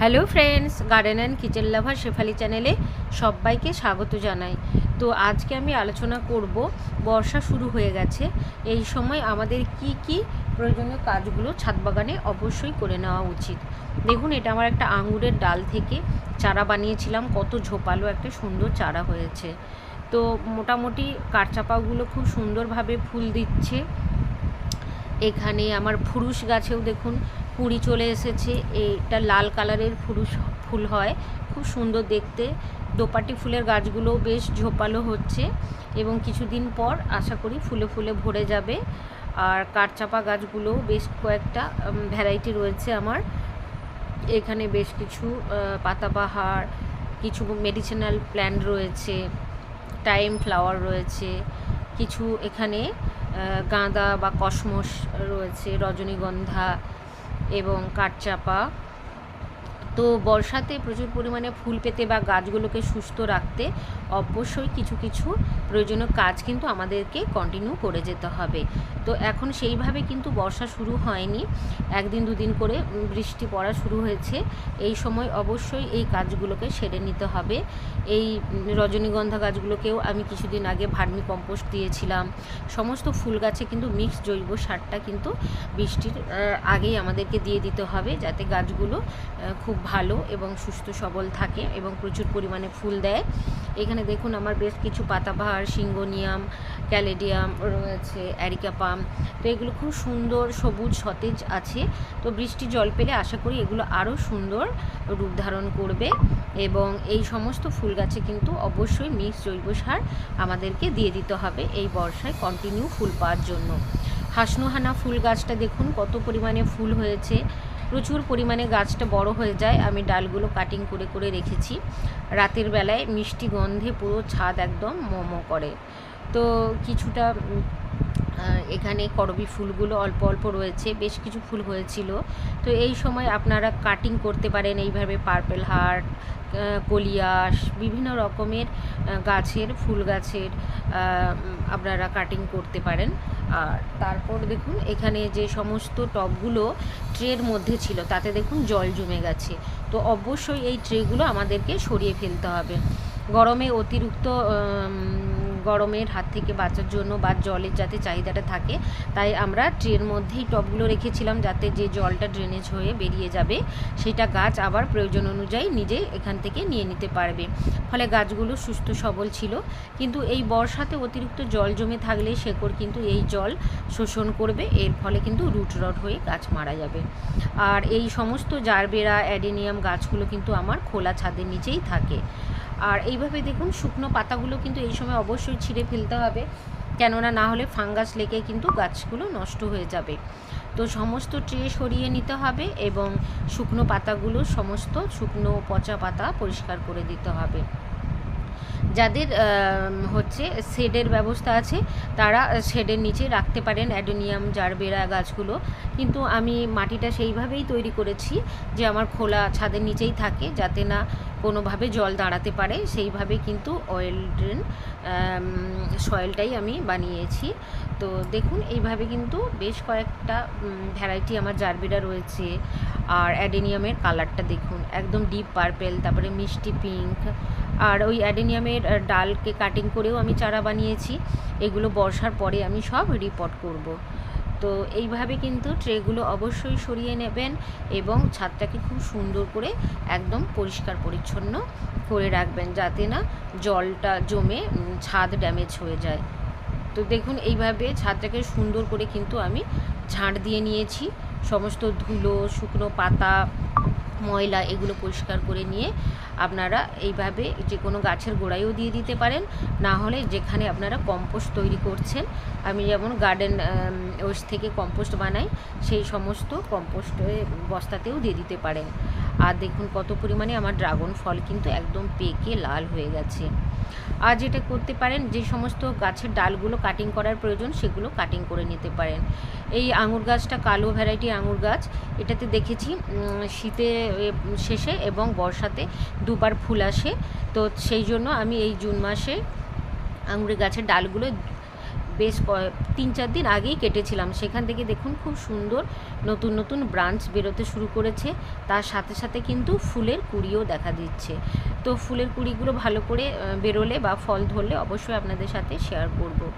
Hello friends garden and kitchen lover Shefali চ্যানেলে সবাইকে স্বাগত জানাই। তো আজকে আমি আলোচনা করব, বর্ষা শুরু হয়ে গেছে। এই সময় আমাদের কি কি প্রয়োজনীয় কাজগুলো ছাদ বাগানে অবশ্যই করে নেওয়া উচিত। দেখুন, এটা আমার একটা আঙুরের ডাল থেকে চারা বানিয়েছিলাম, কত ঝোপালো একটা সুন্দর চারা হয়েছে। তো মোটামুটি কাঠচাপাগুলো খুব সুন্দরভাবে ফুল দিচ্ছে। এখানে আমার ফুরুষ গাছেও দেখুন কুড়ি চলে এসেছে। এটা লাল কালারের ফুরুষ ফুল হয়। খুব সুন্দর দেখতে। দোপাটি ফুলের গাছগুলোও বেশ ঝোপালো হচ্ছে এবং কিছুদিন পর আশা করি ফুলে ফুলে ভরে যাবে। আর কাঠচাপা গাছগুলোও বেশ কয়েকটা ভ্যারাইটি রয়েছে আমার। এখানে বেশ কিছু পাতাবাহার, কিছু মেডিসিনাল প্ল্যান্ট রয়েছে টাইম ফ্লাওয়ার রয়েছে, কিছু এখানে গাঁদা বা কসমস রয়েছে, রজনীগন্ধা এবং কাঠচাপা তো বর্ষাতে প্রচুর পরিমাণে ফুল পেতে বা গাছগুলোকে সুস্থ রাখতে অবশ্যই কিছু কিছু প্রয়োজনীয় কাজ কিন্তু আমাদেরকে কন্টিনিউ করে যেতে হবে। তো এখন সেইভাবে কিন্তু বর্ষা শুরু হয়নি। একদিন দুদিন করে বৃষ্টি পড়া শুরু হয়েছে। এই সময় অবশ্যই এই কাজগুলোকে সেরে নিতে হবে। এই রজনীগন্ধা গাছগুলোকেও আমি কিছুদিন আগে ভার্মি কম্পোস্ট দিয়েছিলাম। সমস্ত ফুল গাছে কিন্তু মিক্স জৈব সারটা কিন্তু বৃষ্টির আগেই আমাদেরকে দিয়ে দিতে হবে যাতে গাছগুলো খুব ভালো এবং সুস্থ সবল থাকে এবং প্রচুর পরিমাণে ফুল দেয়। এখানে দেখুন আমার বেশ কিছু পাতাবাহার সিঙ্গোনিয়াম ক্যালেডিয়াম, রয়েছে অ্যারিকা পাম। তো এগুলো খুব সুন্দর সবুজ, সতেজ আছে। তো বৃষ্টি জল পেলে আশা করি এগুলো আরও সুন্দর রূপ ধারণ করবে এবং এই সমস্ত ফুল গাছে কিন্তু অবশ্যই মিক্স জৈব সার আমাদেরকে দিয়ে দিতে হবে এই বর্ষায় কন্টিনিউ ফুল পাওয়ার জন্য। হাসনুহানা ফুল গাছটা দেখুন কত পরিমাণে ফুল হয়েছে। প্রচুর পরিমাণে গাছটা বড় হয়ে যায়। আমি ডালগুলো কাটিং করে করে রেখেছি। রাতের বেলায় মিষ্টি গন্ধে পুরো ছাদ একদম মোমো করে। তো কিছুটা এখানে করবি ফুলগুলো অল্প অল্প রয়েছে। বেশ কিছু ফুল হয়েছিল। তো এই সময় আপনারা কাটিং করতে পারেন। এইভাবে পার্পেল হার্ট কলিয়াস, বিভিন্ন রকমের গাছের, ফুল গাছের আপনারা কাটিং করতে পারেন। আর তারপর দেখুন, এখানে যে সমস্ত টপগুলো ট্রের মধ্যে ছিল, তাতে দেখুন জল জমে গেছে। তো অবশ্যই এই ট্রেগুলো আমাদেরকে সরিয়ে ফেলতে হবে। গরমে অতিরিক্ত গরমের হাত থেকে বাঁচার জন্য বা জলের যাতে চাহিদাটা থাকে, তাই আমরা ট্রের মধ্যেই টবগুলো রেখেছিলাম যাতে যে জলটা ড্রেনেজ হয়ে বেরিয়ে যাবে, সেটা গাছ আবার প্রয়োজন অনুযায়ী নিজে এখান থেকে নিয়ে নিতে পারবে। ফলে গাছগুলো সুস্থ সবল ছিল। কিন্তু এই বর্ষাতে অতিরিক্ত জল জমে থাকলে শেকড় কিন্তু এই জল শোষণ করবে, এর ফলে কিন্তু রুট রড হয়ে গাছ মারা যাবে। আর এই সমস্ত জারবেরা, অ্যাডেনিয়াম গাছগুলো কিন্তু আমার খোলা ছাদের নিচেই থাকে। আর এইভাবে দেখুন শুকনো পাতাগুলো কিন্তু এই সময় অবশ্যই ছিঁড়ে ফেলতে হবে। কেননা না হলে ফাঙ্গাস লেগে কিন্তু গাছগুলো নষ্ট হয়ে যাবে। তো সমস্ত ট্রে সরিয়ে নিতে হবে এবং শুকনো পাতাগুলো সমস্ত শুকনো পচা পাতা পরিষ্কার করে দিতে হবে। যাদের হচ্ছে শেডের ব্যবস্থা আছে, তারা শেডের নিচে রাখতে পারেন অ্যাডোনিয়াম, জারবেরা গাছগুলো। কিন্তু আমি মাটিটা সেইভাবেই তৈরি করেছি যে আমার খোলা ছাদের নিচেই থাকে, যাতে না কোনোভাবে জল দাঁড়াতে পারে। সেইভাবে কিন্তু অয়েল ড্রেন সয়েলটাই আমি বানিয়েছি। তো দেখুন, এইভাবে কিন্তু বেশ কয়েকটা ভ্যারাইটি আমার জারবিরা রয়েছে। আর অ্যাডেনিয়ামের কালারটা দেখুন, একদম ডিপ পার্পেল তারপরে মিষ্টি পিঙ্ক আর ওই অ্যাডেনিয়ামের ডালকে কাটিং করেও আমি চারা বানিয়েছি। এগুলো বর্ষার পরে আমি সব রিপোর্ট করব। তো এইভাবে কিন্তু ট্রেগুলো অবশ্যই সরিয়ে নেবেন এবং ছাদটাকে খুব সুন্দর করে একদম পরিষ্কার পরিচ্ছন্ন করে রাখবেন, যাতে না জলটা জমে ছাদ ড্যামেজ হয়ে যায়। তো দেখুন, এইভাবে ছাদটাকে সুন্দর করে কিন্তু আমি ঝাঁট দিয়ে নিয়েছি। সমস্ত ধুলো, শুকনো পাতা, ময়লা এগুলো পরিষ্কার করে নিয়ে আপনারা এইভাবে যে কোনো গাছের গোড়ায়ও দিয়ে দিতে পারেন। না হলে যেখানে আপনারা কম্পোস্ট তৈরি করছেন, আমি যেমন গার্ডেন ওয়েস্ট থেকে কম্পোস্ট বানাই, সেই সমস্ত কম্পোস্ট বস্তাতেও দিয়ে দিতে পারেন। আর দেখুন কত পরিমাণে আমার ড্রাগন ফল কিন্তু একদম পেকে লাল হয়ে গেছে। আর যেটা করতে পারেন, যে সমস্ত গাছের ডালগুলো কাটিং করার প্রয়োজন সেগুলো কাটিং করে নিতে পারেন। এই আঙুর গাছটা কালো ভ্যারাইটি আঙুর গাছ, এটাতে দেখেছি শীতে শেষে এবং বর্ষাতে দুবার ফুল আসে। তো সেই জন্য আমি এই জুন মাসে আঙুরের গাছের ডালগুলো বেশ কয়- তিন চার দিন আগেই কেটেছিলাম। সেখান থেকে দেখুন খুব সুন্দর নতুন নতুন ব্রাঞ্চ বেরোতে শুরু করেছে। তার সাথে সাথে কিন্তু ফুলের কুড়িও দেখা দিচ্ছে। তো ফুলের কুড়িগুলো ভালো করে বেরোলে বা ফল ধরলে অবশ্যই আপনাদের সাথে শেয়ার করব।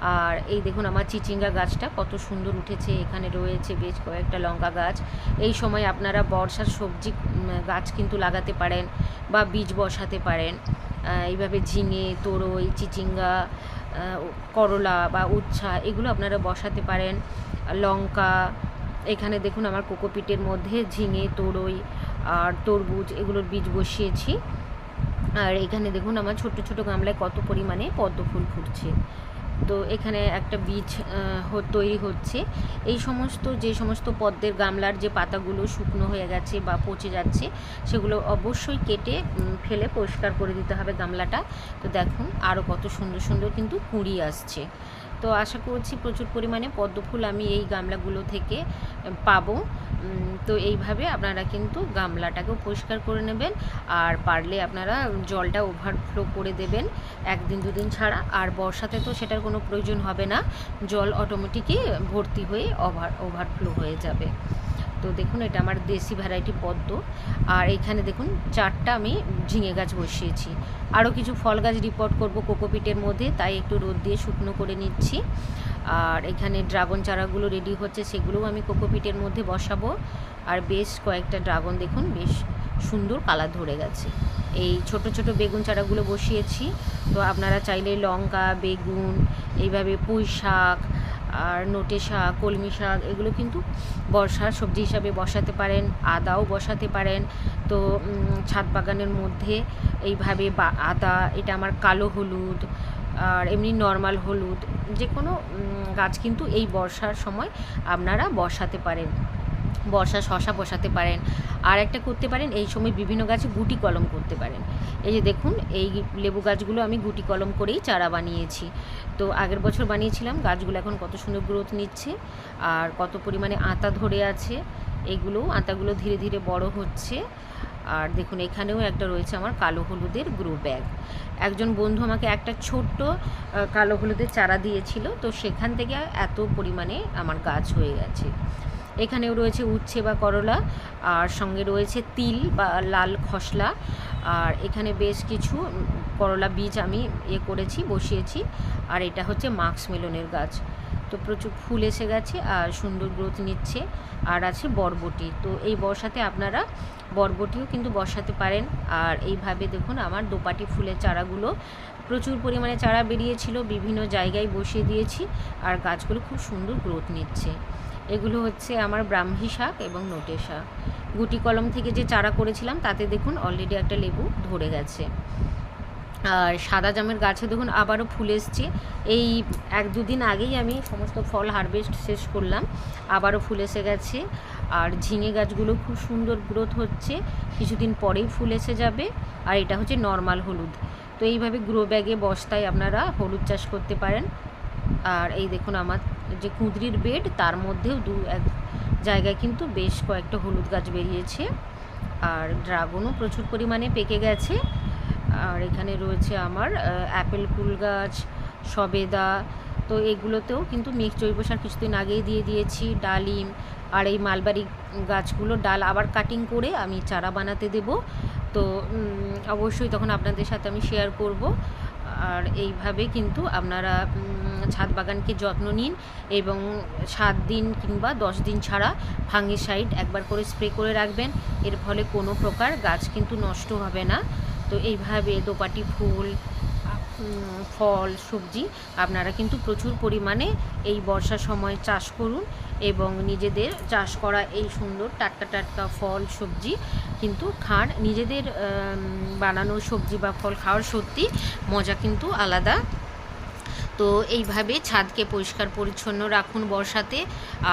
আর এই দেখুন আমার চিচিঙ্গা গাছটা কত সুন্দর উঠেছে, এখানে রয়েছে বেশ কয়েকটা লঙ্কা গাছ। এই সময় আপনারা বর্ষার সবজি গাছ কিন্তু লাগাতে পারেন বা বীজ বসাতে পারেন। এইভাবে ঝিঙে, তোরই, চিচিঙ্গা করলা বা উচ্ছা, এগুলো আপনারা বসাতে পারেন। লঙ্কা, এখানে দেখুন আমার কোকোপিটের মধ্যে ঝিঙে, তরই আর তরবুজ এগুলোর বীজ বসিয়েছি। আর এখানে দেখুন আমার ছোট ছোট গামলায় কত পরিমাণে পদ্ম ফুল ফুটছে। তো এখানে একটা বীজ তৈরি হচ্ছে। এই সমস্ত, যে সমস্ত পদ্মের গামলার যে পাতাগুলো শুকনো হয়ে গেছে বা পচে যাচ্ছে, সেগুলো অবশ্যই কেটে ফেলে পরিষ্কার করে দিতে হবে গামলাটা। তো দেখুন আরও কত সুন্দর সুন্দর কিন্তু কুঁড়ি আসছে। তো আশা করছি প্রচুর পরিমাণে পদ্ম ফুল আমি এই গামলাগুলো থেকে পাব। তো এইভাবে আপনারা কিন্তু গামলাটাকেও পরিষ্কার করে নেবেন আর পারলে আপনারা জলটা ওভারফ্লো করে দেবেন একদিন দুদিন ছাড়া। আর বর্ষাতে তো সেটার কোনো প্রয়োজন হবে না, জল অটোমেটিকই ভর্তি হয়ে ওভার ওভারফ্লো হয়ে যাবে। তো দেখুন, এটা আমার দেশি ভ্যারাইটি পদ্ম। আর এখানে দেখুন, চারটা আমি ঝিঙে গাছ বসিয়েছি। আরও কিছু ফল গাছ রিপোর্ট করব কোকোপিটের মধ্যে, তাই একটু রোদ দিয়ে শুকনো করে নিচ্ছি। আর এখানে ড্রাগন চারাগুলো রেডি হচ্ছে, সেগুলোও আমি কোকোপিটের মধ্যে বসাবো। আর বেশ কয়েকটা ড্রাগন দেখুন, বেশ সুন্দর কালার ধরে গেছে। এই ছোট ছোট বেগুন চারাগুলো বসিয়েছি। তো আপনারা চাইলে লঙ্কা, বেগুন, এইভাবে পুঁই শাক আর নোটে শাক, কলমি শাক, এগুলো কিন্তু বর্ষার সবজি হিসাবে বসাতে পারেন, আদাও বসাতে পারেন। তো ছাদ বাগানের মধ্যে এইভাবে বা, আদা, এটা আমার কালো হলুদ, আর এমনি নর্মাল হলুদ যে কোনো গাছ কিন্তু এই বর্ষার সময় আপনারা বসাতে পারেন। বর্ষা শশা বসাতে পারেন, আর একটা করতে পারেন, এই সময় বিভিন্ন গাছে গুটি কলম করতে পারেন। এই যে দেখুন, এই লেবু গাছগুলো আমি গুটি কলম করেই চারা বানিয়েছি। তো আগের বছর বানিয়েছিলাম, গাছগুলো এখন কত সুন্দর গ্রোথ নিচ্ছে, আর কত পরিমাণে আতা ধরে আছে, এগুলো, আতাগুলো ধীরে ধীরে বড় হচ্ছে। আর দেখুন, এখানেও একটা রয়েছে আমার কালো হলুদের গ্রো ব্যাগ একজন বন্ধু আমাকে একটা ছোট্ট কালো হলুদের চারা দিয়েছিল, তো সেখান থেকে এত পরিমাণে আমার গাছ হয়ে গেছে। এখানেও রয়েছে উচ্ছে বা করলা, আর সঙ্গে রয়েছে তিল বা লাল খসলা, আর এখানে বেশ কিছু করলা বীজ আমি এ করেছি, বসিয়েছি, আর এটা হচ্ছে মাক্স মেলনের গাছ। তো প্রচুর ফুল এসে গেছে, আর সুন্দর গ্রোথ নিচ্ছে, আর আছে বরবটি। তো এই বর্ষাতে আপনারা বরবটিও কিন্তু বসাতে পারেন, আর এইভাবে দেখুন আমার দোপাটি ফুলের চারাগুলো প্রচুর পরিমাণে চারা বেরিয়েছিল, বিভিন্ন জায়গায় বসিয়ে দিয়েছি, আর গাছগুলো খুব সুন্দর গ্রোথ নিচ্ছে। এগুলো হচ্ছে আমার ব্রাহ্মী শাক এবং নোটে শাক। গুটি কলম থেকে যে চারা করেছিলাম, তাতে দেখুন অলরেডি একটা লেবু ধরে গেছে। আর সাদা জামের গাছে দেখুন আবারও ফুল এসছে। এই এক দুদিন আগেই আমি সমস্ত ফল হারভেস্ট শেষ করলাম, আবারও ফুল এসে গেছে। আর ঝিঙে গাছগুলো খুব সুন্দর গ্রোথ হচ্ছে, কিছুদিন পরেই ফুল এসে যাবে। আর এটা হচ্ছে নর্মাল হলুদ। তো এইভাবে গ্রো ব্যাগে বস্তায় আপনারা হলুদ চাষ করতে পারেন। আর এই দেখুন আমার যে কুঁদরির বেড, তার মধ্যেও দু এক জায়গায় কিন্তু বেশ কয়েকটা হলুদ গাছ বেরিয়েছে। আর ড্রাগনও প্রচুর পরিমাণে পেকে গেছে। আর এখানে রয়েছে আমার অ্যাপেল কুল গাছ, সবেদা। তো এগুলোতেও কিন্তু মিক্স জৈব সার কিছুদিন আগেই দিয়ে দিয়েছি। ডালিম আর এই মালবারি গাছগুলো ডাল আবার কাটিং করে আমি চারা বানাতে দেব। তো অবশ্যই তখন আপনাদের সাথে আমি শেয়ার করব। আর এইভাবে কিন্তু আপনারা ছাদ বাগানকে যত্ন নিন এবং সাত দিন কিংবা দশ দিন ছাড়া ফাঙ্গিসাইড একবার করে স্প্রে করে রাখবেন। এর ফলে কোনো প্রকার গাছ কিন্তু নষ্ট হবে না। তো এইভাবে দোপাটি ফুল ফল, সবজি আপনারা কিন্তু প্রচুর পরিমাণে এই বর্ষার সময় চাষ করুন এবং নিজেদের চাষ করা এই সুন্দর টাটকা টাটকা ফল, সবজি কিন্তু খান। নিজেদের বানানো সবজি বা ফল খাওয়ার সত্যি মজা কিন্তু আলাদা। তো এইভাবে ছাদকে পরিষ্কার, পরিচ্ছন্ন রাখুন বর্ষাতে।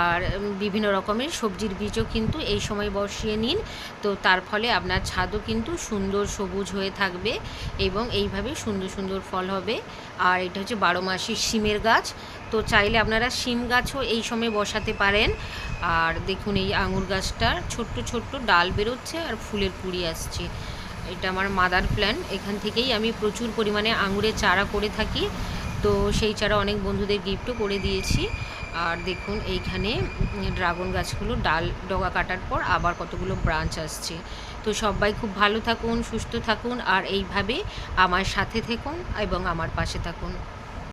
আর বিভিন্ন রকমের সবজির বীজও কিন্তু এই সময় বসিয়ে নিন। তো তার ফলে আপনার ছাদও কিন্তু সুন্দর সবুজ হয়ে থাকবে এবং এইভাবে সুন্দর সুন্দর ফল হবে। আর এটা হচ্ছে বারো মাসি শিমের গাছ। তো চাইলে আপনারা শিম গাছও এই সময় বসাতে পারেন। আর দেখুন এই আঙুর গাছটার ছোট্ট ছোট্ট ডাল বেরোচ্ছে আর ফুলের কুড়ি আসছে। এটা আমার মাদার প্ল্যান এখান থেকেই আমি প্রচুর পরিমাণে আঙুরের চারা করে থাকি। তো সেই ছাড়া অনেক বন্ধুদের গিফটও করে দিয়েছি। আর দেখুন, এইখানে ড্রাগন গাছগুলো, ডাল ডগা কাটার পর আবার কতগুলো ব্রাঞ্চ আসছে। তো সবাই খুব ভালো থাকুন, সুস্থ থাকুন, আর এইভাবে আমার সাথে থাকুন এবং আমার পাশে থাকুন।